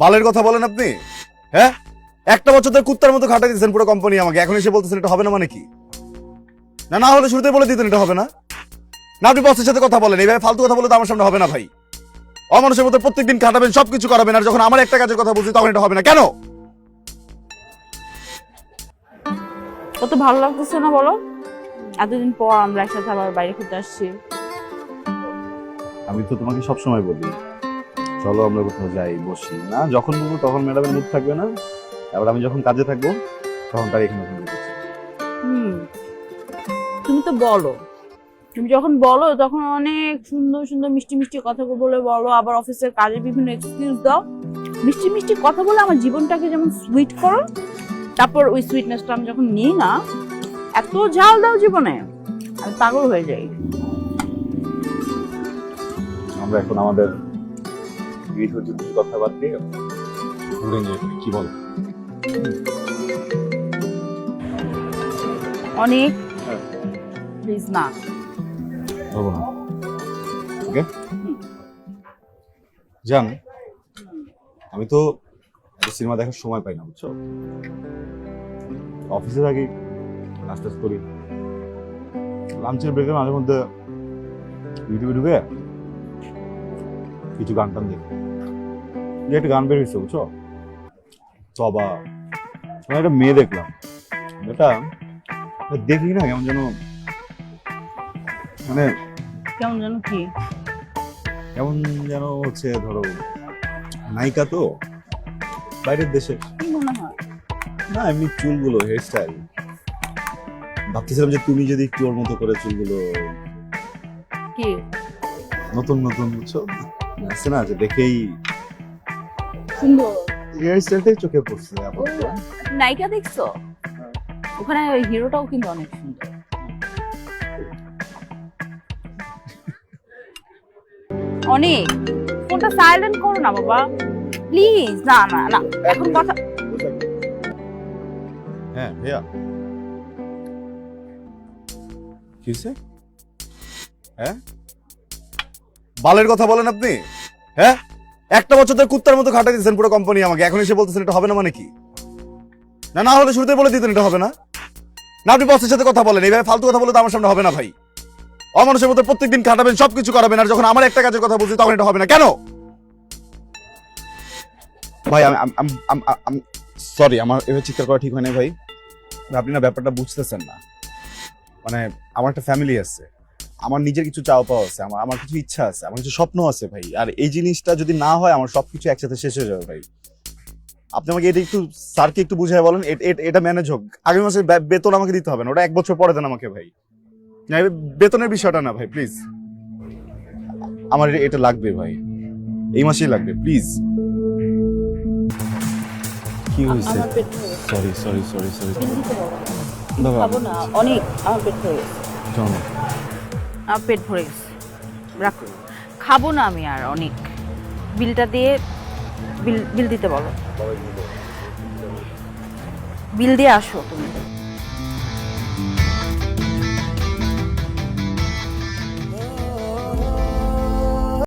বালের কথা বলেন আপনি? হ্যাঁ? একটা বছর ধরে কুত্তার মতো খাটা দিচ্ছেন পুরো কোম্পানি আমাকে। এখন এসে বলতেছেন এটা হবে না মানে কি? না না হলে শুরুতে বলে দিতেন এটা হবে না। না আপনি বসের সাথে কথা বলেন। এইভাবে ফালতু কথা বলে তো আমার সামনে হবে না ভাই। অমানুষের মতো প্রত্যেকদিন খাটাবেন সবকিছু করাবেন আর যখন আমার একটা কাজের কথা বলছি তখন এটা হবে না। কেন? কত ভালো লাগতেছে না বলো। এতদিন পর আমরা একসাথে আবার বাইরে ঘুরতে আসছি। আমি তো তোমাকে সবসময় বলি চলো আমরা কোথাও যাই বসি। না যখন বলব তখন ম্যাডামের মুড থাকবে না। এবার আমি যখন কাজে থাকব তখন তার এখানে ওখানে। হুম। তুমি তো বলো। তুমি যখন বলো তখন অনেক সুন্দর সুন্দর মিষ্টি মিষ্টি কথা বলে বলো। আবার অফিসের কাজে বিভিন্ন এক্সকিউজ দাও। মিষ্টি মিষ্টি কথা বলে আমার জীবনটাকে যেমন সুইট করো তারপর ওই সুইটনেসটা আমি যখন নিই না এত ঝাল দাও জীবনে আমি পাগল হয়ে যাই। আমরা এখন আমাদের কথা বাদ দিয়ে ঘুরে করি কি বলো? অনেক। প্লিজ না। ওকে? জান আমি তো সিনেমা দেখার সময় পাই না বুঝছ? অফিসে থাকি কাজ টাজ করি। লাঞ্চের ব্রেকের মাঝে মধ্যে ইউটিউবে ঢুকে কিছু গান টান দেখি। যে একটা গান বের হয়েছে বুঝছ? তবা আমি একটা মেয়ে দেখলাম। এটা দেখি না কেমন যেন মানে কেমন জানো কি? কেমন যেন হচ্ছে ধরো নায়িকা তো বাইরের দেশে। মনে না এমনি চুলগুলো হেয়ার স্টাইল ভাবতেছিলাম যে তুমি যদি একটু ওর মতো করে চুলগুলো কি? নতুন নতুন বুঝছ? আছে না যে দেখেই সুন্দর। হেয়ার স্টাইলটাই চোখে পড়ছে। নায়িকা দেখছ? ওখানে ওই হিরোটাও কিন্তু অনেক সুন্দর। অনেক। ফোনটা সাইলেন্ট করো না বাবা। প্লিজ না না না। এখন কথা হ্যাঁ ভাইয়া। কি হয়েছে? হ্যাঁ? বালের কথা বলেন আপনি। হ্যাঁ? একটা বছর ধরে কুত্তার মতো খাটা দিচ্ছেন পুরো কোম্পানি আমাকে। এখন এসে বলতেছেন, এটা হবে না মানে কি? না না হলে শুরুতে বলে দিতেন, এটা হবে না। না, আপনি বসের সাথে কথা বলেন, এইভাবে ফালতু কথা বলে তো আমার সামনে হবে না ভাই। অমানুষের মতো প্রত্যেকদিন খাটাবেন, সবকিছু করাবেন, আর যখন আমার একটা কাজের কথা বলছি, তখন এটা হবে না। কেন? ভাই, আমি সরি আমার এভাবে চিৎকার করা ঠিক হয় না ভাই। আপনি না ব্যাপারটা বুঝতেছেন না। মানে আমার একটা ফ্যামিলি আছে। আমার নিজের কিছু চাওয়া পাওয়া আছে আমার আমার কিছু ইচ্ছা আছে আমার কিছু স্বপ্ন আছে ভাই। আর এই জিনিসটা যদি না হয় আমার সবকিছু একসাথে শেষ হয়ে যাবে ভাই। আপনি আমাকে এটা একটু স্যারকে একটু বুঝাই বলেন এটা ম্যানেজ হোক। আগামী মাসে বেতন আমাকে দিতে হবে না ওটা এক বছর পরে দেন আমাকে ভাই। না বেতনের বিষয়টা না ভাই প্লিজ আমার এটা লাগবে ভাই। এই মাসেই লাগবে প্লিজ কি হয়েছে। সরি সরি সরি সরি না অনেক আমার পেট আমার পেট ভরে গেছে। রাখো খাব না আমি আর অনেক। বিলটা দিয়ে বিল বিল দিতে বলো। বিল দিয়ে আসো তুমি।